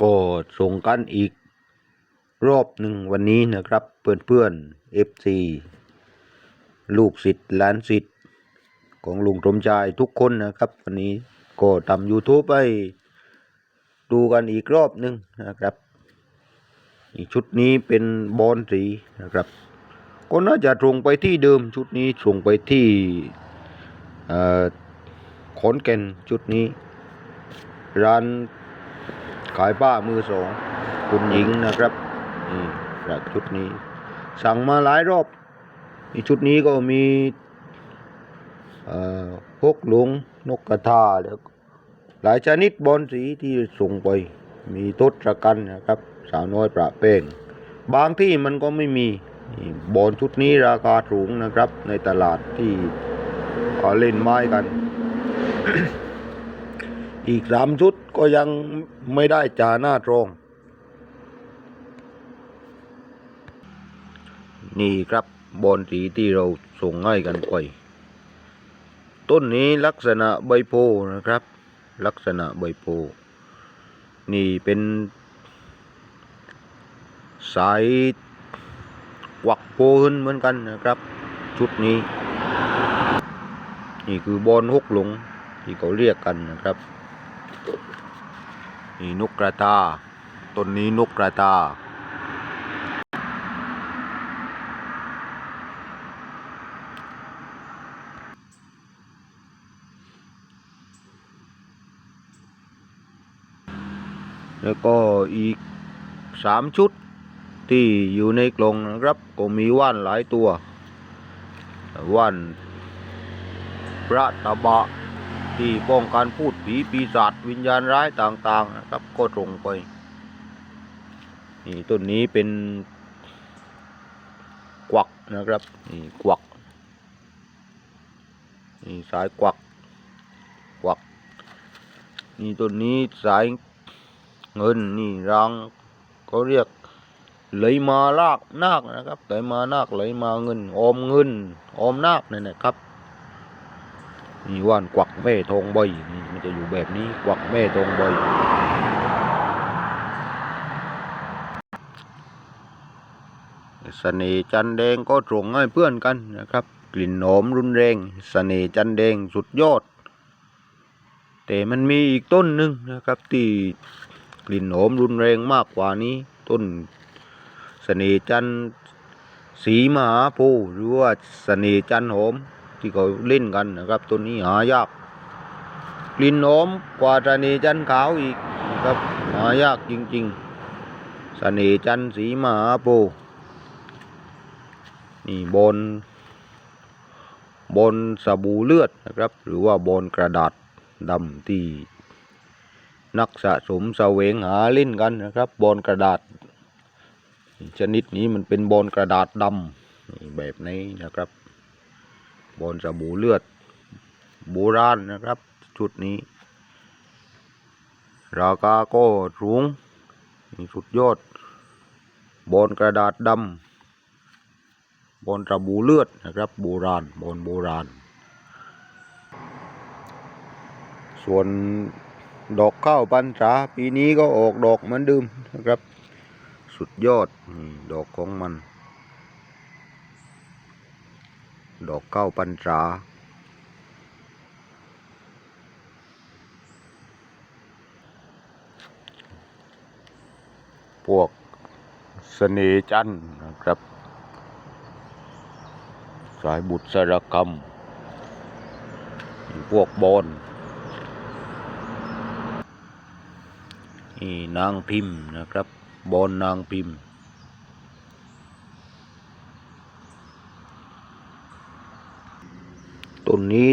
ก็ส่งกันอีกรอบหนึ่งวันนี้นะครับเพื่อนๆ FC ลูกศิษย์หลานศิษย์ของลุงสมชายทุกคนนะครับ วันนี้ก็ทำ YouTube ไปดูกันอีกรอบหนึ่งนะครับชุดนี้เป็นบอลสีนะครับ ก็น่าจะตรงไปที่เดิมชุดนี้ส่งไปที่ขอนแก่นชุดนี้ ร้าน ขายผ้ามือสองคุณหญิงนะครับนี่จากชุดนี้ สั่งมาหลายรอบอีชุดนี้ก็มีพกหลงนกกระทาแล้วหลายชนิดบอลสีที่ส่งไป มีทศกัณฐ์นะครับ สาวน้อยประเป้งบางที่มันก็ไม่มีบอลชุดนี้ราคาสูงนะครับ ในตลาดที่เขาเล่นไม้กัน อีกสามชุด ก็ยังไม่ได้จ่าหน้าตรง นี่ครับบอลสีที่เราส่งให้กันไป ต้นนี้ลักษณะใบโพนะครับ ลักษณะใบโพ นี่เป็น สายกวักโพ้นเหมือนกันนะครับ ชุดนี้ นี่คือบอลหกหลงที่เขาเรียกกันนะครับ นี่นกกระตาต้นนี้นกกระตา แล้วก็อีกสามชุดที่อยู่ในกลงนะครับก็มีว่านหลายตัวว่านพระตะบะ ที่ป้องกันพูดผีปีศาจวิญญาณร้ายต่างๆนะครับก็ตรงไป นี่ต้นนี้เป็นกวักนะครับนี่กวักนี่สายกวักกวักนี่ต้นนี้สายเงินนี่รังเขาเรียกไหลมาลากนาคนะครับไหลมานาคไหลมาเงินออมเงินออมนาคนี่นนะครับ นี่ว่านกวักแม่ทองใบนี่มันจะอยู่แบบนี้กวักแม่ทองใบเสน่ห์จันแดงก็ตรงให้เพื่อนกันนะครับ กลิ่นหอมรุนแรงเสน่ห์จันแดงสุดยอด แต่มันมีอีกต้นหนึ่งนะครับ ที่กลิ่นหอมรุนแรงมากกว่านี้ ต้นเสน่ห์จันสีมหาโพหรือว่าเสน่ห์จันหอม ที่เขาเล่นกันนะครับต้นนี้หายาก กลิ่นหอมกว่าเสน่ห์จันขาวอีกนะครับหายากจริงๆเสน่ห์จันสีมหาโพนี่บน บนสบู่เลือดนะครับ หรือว่าบนกระดาษดำที่นักสะสมแสวงหาเล่นกันนะครับ บอลกระดาษ ชนิดนี้มันเป็นบอลกระดาษดำแบบนี้นะครับ บอลสบู่เลือดโบราณนะครับ ชุดนี้ ราคาก็สูงสุดยอดบอลกระดาษดำบอลสบู่เลือดนะครับ โบราณบอลโบราณ ส่วนดอกข้าวปันษาปีนี้ก็ออกดอกเหมือนเดิมนะครับ สุดยอดดอกของมัน ดอกข้าวปันษาพวกเสน่ห์จันนะครับ สายบุตรสารกรรม พวกบอลนี่นางพิมพ์นะครับ บอลนางพิมพ์ นนี้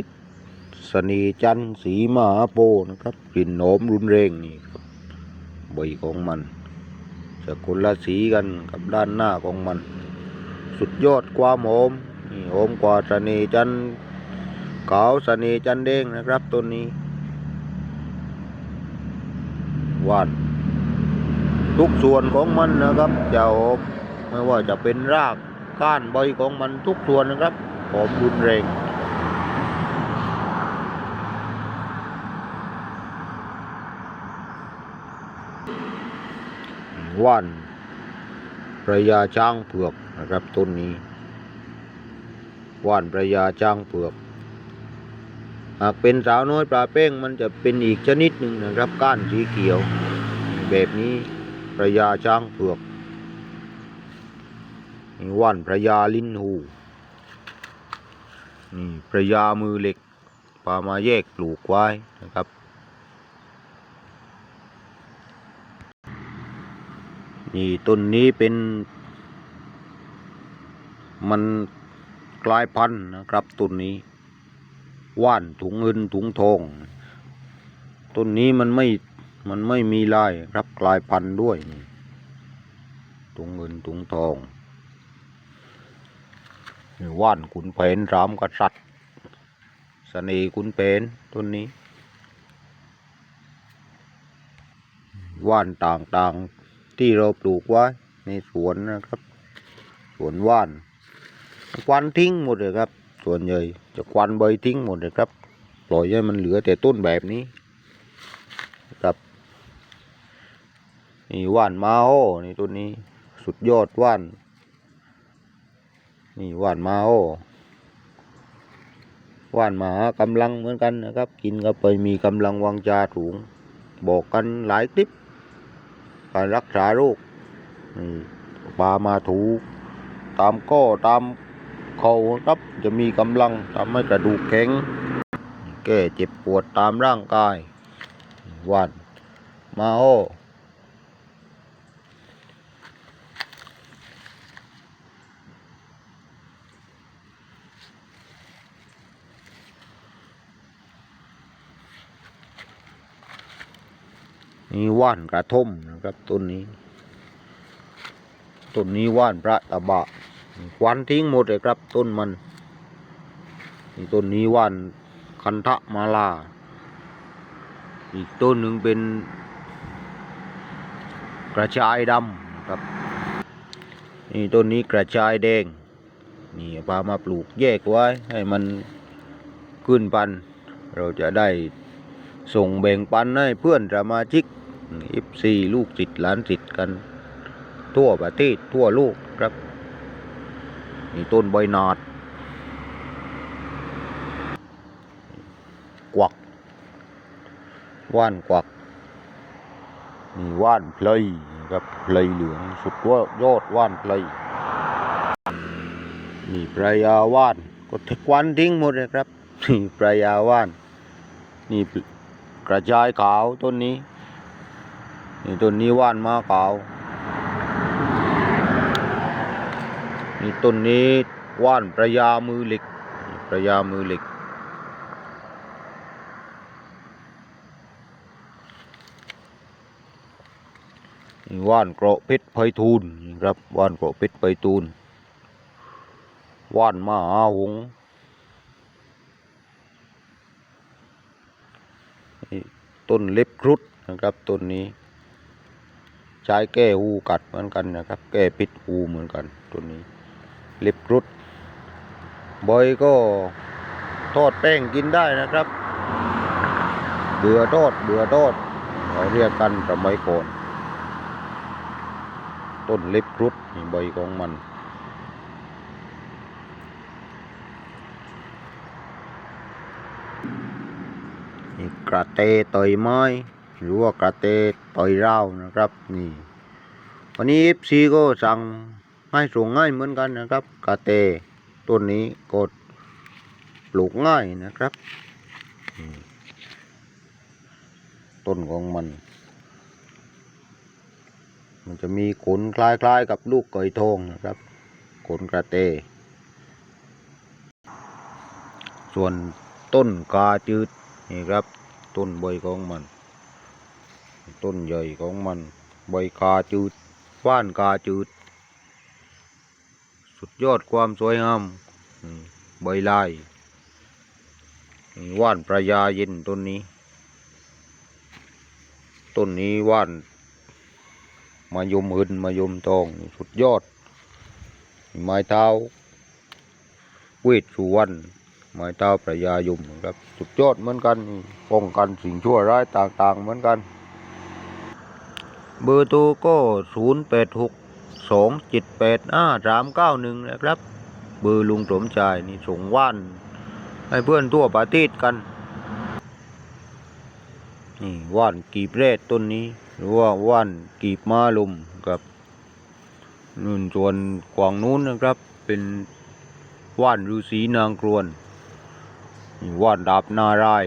สนีจันสีมหาโพธิ์นะครับกลิ่นหอมรุนแรงนี่ครับใบของมันจะคนละสีกันกับด้านหน้าของมัน สุดยอดความหอมนี่หอมกว่าสนีจันขาวสนีจันทร์แดงนะครับต้นนี้หวานทุกส่วนของมันนะครับจะหอมไม่ว่าจะเป็นรากก้านใบของมันทุกส่วนนะครับหอมรุนแรง ว่านพระยาช้างเผือกนะครับต้นนี้ ว่านพระยาช้างเผือก หากเป็นสาวน้อยปลาเป้งมันจะเป็นอีกชนิดหนึ่งนะครับก้านสีเขียว แบบนี้พระยาช้างเผือกนี่ว่านพระยาลิ้นหูนี่พระยามือเหล็กปามาแยกปลูกไว้นะครับ นี่ต้นนี้เป็น มันกลายพันธุ์นะครับต้นนี้ ว่านถุงเงินถุงทองต้นนี้มันไม่มันไม่มีลายครับกลายพันธุ์ด้วยถุงเงินถุงทองว่านขุนแผนรามกษัตริย์เสน่ห์ขุนแผนต้นนี้ ว่านต่างๆ ที่เราปลูกไว้ในสวนนะครับสวนว่านควันทิ้งหมดเลยครับ ส่วนใหญ่จะควันใบทิ้งหมดเลยครับ ปล่อยให้มันเหลือแต่ต้นแบบนี้ครับนี่ว่านมาโอนี่ต้นนี้สุดยอดว่านนี่ว่านมาโอว่านหมากำลังเหมือนกันนะครับ กินก็ไปมีกำลังวังชาสูง บอกกันหลายคลิป การรักษาโรคปลามาถู ตามก้อตามเขาครับจะมีกำลังทำให้กระดูกแข็ง แก้เจ็บปวดตามร่างกาย วัน มาโอ นี่ว่านกระท่อมนะครับต้นนี้ต้นนี้ว่านพระตะบะควันทิ้งหมดเลยครับ ต้นมันนี่ต้นนี้ว่านคันทะมาลา อีกต้นหนึ่งเป็น กระชายดำนะครับ นี่ต้นนี้กระชายแดง นี่พามาปลูกแยกไว้ให้มันขึ้นปัน เราจะได้ส่งแบ่งปันให้เพื่อนสมาชิก อิฟซีลูกศิษย์หลานศิษย์กันทั่วประเทศทั่วโลกครับนี่ต้นใบหนาดกวัก ว่านกวักนี่ว่านเพลยครับเพลยเหลืองสุดว่ายอดว่านเพลยนี่ปลายาว่านก็ทควันทิ้งหมดเลยครับนี่ปลายาว่านนี่กระจายขาวต้นนี้ นี่ต้นนี้ว่านมาขาวนี่ต้นนี้ว่านประยามือเหล็ก ประยามือเหล็ก นี่ว่านเกราะเพชรไพทูลนี่ครับว่านเกราะเพชรไพทูลว่านมหาหงนี่ต้นเล็บครุฑนะครับต้นนี้ ใช้แก้หูกัดเหมือนกันนะครับ แก้พิษหูเหมือนกันต้นนี้ เล็บรุฑใบก็ทอดแป้งกินได้นะครับ เบื่อทอดเบื่อทอดเราเรียกกันสมัยก่อนต้นเล็บรุฑนี่ใบของมัน นี่กระเตต่อยไม้ หรือว่ากระเตต่อยเรานะครับนี่วันนี้เอฟซีก็สั่งให้ส่งง่ายเหมือนกันนะครับกระเตต้นนี้ก็ปลูกง่ายนะครับต้นของมัน มันจะมีขนคล้ายๆกับลูกไก่ทองนะครับขนกระเต ส่วนต้นกาจืดนี่ครับ ต้นใบของมัน ต้นใหญ่ของมัน ใบกาจืดว่านกาจืด สุดยอดความสวยงามใบลายว่านประยาเย็นต้นนี้ ต้นนี้ว่านมายมหึนมายมทองสุดยอด ไม้เท้าเวทสุวรรณไม้เท้าประยายมครับ สุดยอดเหมือนกันป้องกันสิ่งชั่วร้ายต่าง ๆ เหมือนกัน เบอร์โทรก็ศูนย์แปดหกสองเจ็ดแปดห้าสามเก้าหนึ่งนะครับ เบอร์ลุงสมชายนี่ส่งว่าน ให้เพื่อนทั่วประเทศกัน นี่ว่านกีบเรศต้นนี้ หรือว่าว่านกีบมาลมครับนู่นส่วนกวางนู้นนะครับ เป็นว่านฤาษีนางกรวนนี่ว่านดาบนาราย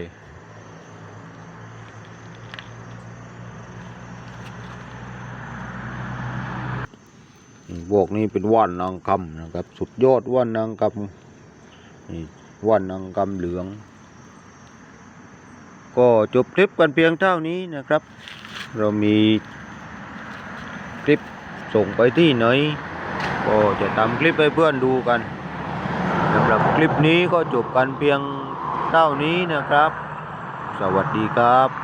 พวกนี้เป็นว่านนางคำนะครับ สุดยอดว่านนางคำนี่ว่านนางคำเหลือง ก็จบคลิปกันเพียงเท่านี้นะครับ เรามีคลิปส่งไปที่ไหน ก็จะทำคลิปให้เพื่อนดูกันสำหรับคลิปนี้ก็จบกันเพียงเท่านี้นะครับ สวัสดีครับ